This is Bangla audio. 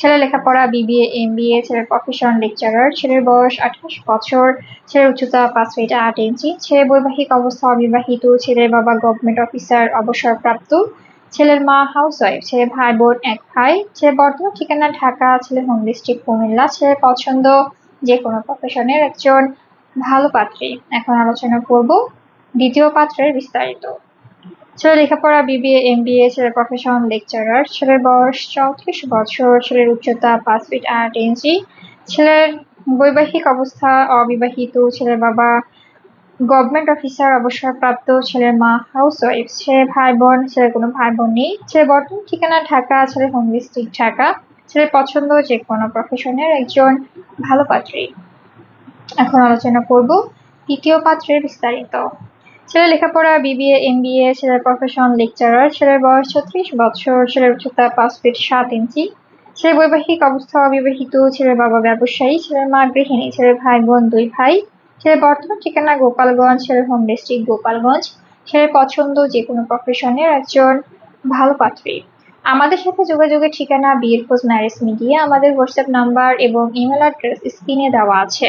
ছেলে লেখাপড়া বিবিএ এম বিএ ছেলের প্রফেশন লেকচারার ছেলের বয়স আঠাশ বছর, ছেলের উচ্চতা পাঁচ ফিট আট ইঞ্চি, ছেলের বৈবাহিক অবস্থা অবিবাহিত, ছেলের বাবা গভর্নমেন্ট অফিসার অবসরপ্রাপ্ত, ছেলের মা হাউস ওয়াইফ ছেলে ভাই বোন এক ভাই ছেলে বর্তমান ঠিকানা ঢাকা ছেলে হোম ডিস্ট্রিক্ট কুমিল্লা, ছেলের পছন্দ যে কোনো প্রফেশনের একজন ভালো পাত্রী। এখন আলোচনা করব দ্বিতীয় পাত্রের বিস্তারিত। ছেলে লেখাপড়া, বিবিএ এম বিএ ছেলের প্রফেশন লেকচারার ছেলের বয়স চৌত্রিশ বছর, ছেলের উচ্চতা পাঁচ ফিট আট ইঞ্চি, ছেলের বৈবাহিক অবস্থা অবিবাহিত, ছেলের বাবা গভর্নমেন্ট অফিসার অবসরপ্রাপ্ত, ছেলের মা হাউস ওয়াইফ ছেলে ভাই বোন ছেলের কোনো ভাই বোন নেই ছেলে বর্তমান ঠিকানা ঢাকা ছেলে হোম ডিস্ট্রিক্ট ঢাকা, ছেলের পছন্দ যে কোনো প্রফেশনের একজন ভালো পাত্রী। এখন আলোচনা করব তৃতীয় পাত্রের বিস্তারিত। ছেলে লেখাপড়া বিবিএ এম বিএ ছেলের প্রফেশন লেকচারার ছেলের বয়স ছত্রিশ বছর, ছেলের উচ্চতা পাঁচ ফিট সাত ইঞ্চি, ছেলের বৈবাহিক অবস্থা অবিবাহিত, ছেলের বাবা ব্যবসায়ী, ছেলের মা গৃহিণী, ছেলের ভাই বোন দুই ভাই, ছেলের বর্তমান ঠিকানা গোপালগঞ্জ, ছেলের হোম ডিস্ট্রিক্ট গোপালগঞ্জ, ছেলের পছন্দ যে কোনো প্রফেশনের একজন ভালো পাত্রী। আমাদের সাথে যোগাযোগের ঠিকানা বিয়ের খোঁজ ম্যারেজ মিডিয়া, আমাদের হোয়াটসঅ্যাপ নাম্বার এবং ইমেল অ্যাড্রেস স্ক্রিনে দেওয়া আছে।